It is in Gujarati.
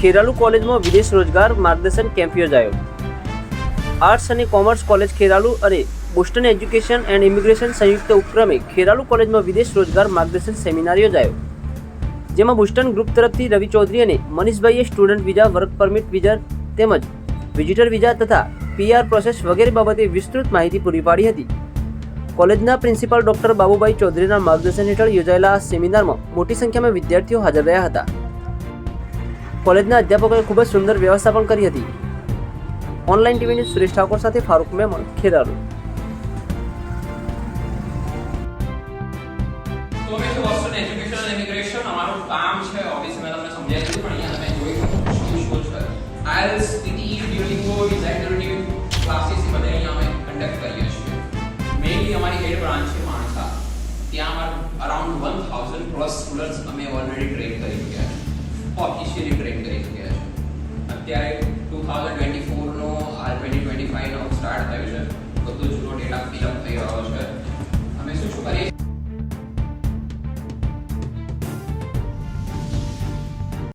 ખેરાલુ કોલેજમાં વિદેશ રોજગાર માર્ગદર્શન કેમ્પ યોજાયો. આર્ટ્સ અને કોમર્સ કોલેજ ખેરાલુ અને બોસ્ટન એજ્યુકેશન એન્ડ ઇમિગ્રેશન સંયુક્ત ઉપક્રમે ખેરાલુ કોલેજમાં વિદેશ રોજગાર માર્ગદર્શન સેમિનાર યોજાયો. જેમાં બોસ્ટન ગ્રુપ તરફથી રવિ ચૌધરી અને મનીષભાઈએ student visa, work permit visa તેમજ વિઝિટર વિઝા તથા પીઆર પ્રોસેસ વગેરે બાબતે વિસ્તૃત માહિતી પૂરી પાડી હતી. કોલેજના પ્રિન્સિપાલ ડોક્ટર બાબુભાઈ ચૌધરીના માર્ગદર્શન હેઠળ યોજાયેલા આ સેમિનારમાં મોટી સંખ્યામાં વિદ્યાર્થીઓ હાજર રહ્યા હતા. કોલેજના અધ્યાપકોએ ખૂબ જ સુંદર વ્યવસ્થા પણ કરી હતી. ઓનલાઈન ટીવીની સુરેશ ઠાકોર સાથે ફારૂક મેમણ, ખેરાલુ. મેં તમને ત્યાં around one thousand plus students અમે ઓલરેડી ટ્રેન કરી ચૂક્યા છે ઓફિશિયલી ટ્રેન અત્યારે ટુ થાઉઝન્ડ ટ્વેન્ટી ફોરનો આ ટ્વેન્ટી ટ્વેન્ટી ફાઈવનો સ્ટાર્ટ થયું છે. બધું જૂનો ડેટા ફિલઅપ થઈ રહ્યો છે. અમે શું શું કરીએ